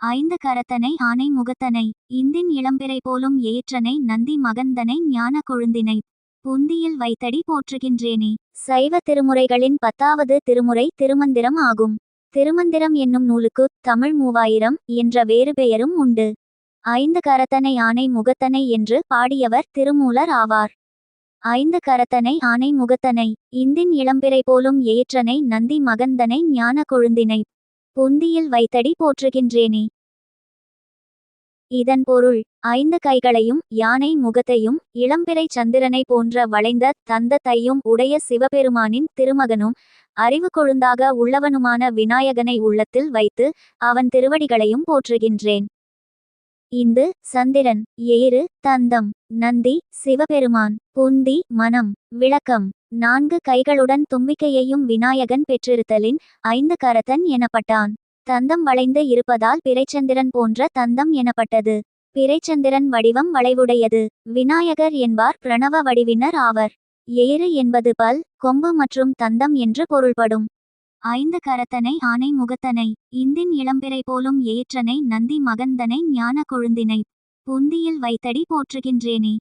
ஐந்து கரத்தனை ஆனை முகத்தனை இந்தின் இளம்பிறை போலும் ஏற்றனை நந்தி மகந்தனை ஞான கொழுந்தினை புந்தியில் வைத்தடி போற்றுகின்றேனே. சைவ திருமுறைகளின் பத்தாவது திருமுறை திருமந்திரம் ஆகும். திருமந்திரம் என்னும் நூலுக்கு தமிழ் மூவாயிரம் என்ற வேறு பெயரும் உண்டு. ஐந்து கரத்தனை ஆனை முகத்தனை என்று பாடியவர் திருமூலர் ஆவார். ஐந்து கரத்தனை ஆனை முகத்தனை இந்தின் இளம்பிறை போலும் ஏற்றனை நந்தி மகந்தனை ஞான கொழுந்தினை புந்தியில் வைத்தடி போற்றுகின்றேனே. இதன் பொருள் ஐந்து கைகளையும் யானை முகத்தையும் இளம்பிறை சந்திரனை போன்ற வளைந்த தந்தத்தையும் உடைய சிவபெருமானின் திருமகனும் அறிவு கொழுந்தாக உள்ளவனுமான விநாயகனை உள்ளத்தில் வைத்து அவன் திருவடிகளையும் போற்றுகின்றேன். இந்து சந்திரன் ஏறு தந்தம் நந்தி சிவபெருமான் புந்தி மனம் விளக்கம் நான்கு கைகளுடன் தும்பிக்கையையும் விநாயகன் பெற்றிருத்தலின் ஐந்து கரத்தன் எனப்பட்டான். தந்தம் வளைந்து இருப்பதால் பிறைச்சந்திரன் போன்ற தந்தம் எனப்பட்டது. பிறைச்சந்திரன் வடிவம் வளைவுடையது. விநாயகர் என்பார் பிரணவ வடிவினர் ஆவர். ஏறு என்பது பல் கொம்பு மற்றும் தந்தம் என்று பொருள்படும். ஐந்து கரத்தனை ஆனை முகத்தனை இந்தின் இளம்பிறை போலும் ஏற்றனை நந்தி மகந்தனை ஞான கொழுந்தினை புந்தியில் வைத்தடி போற்றுகின்றேனே.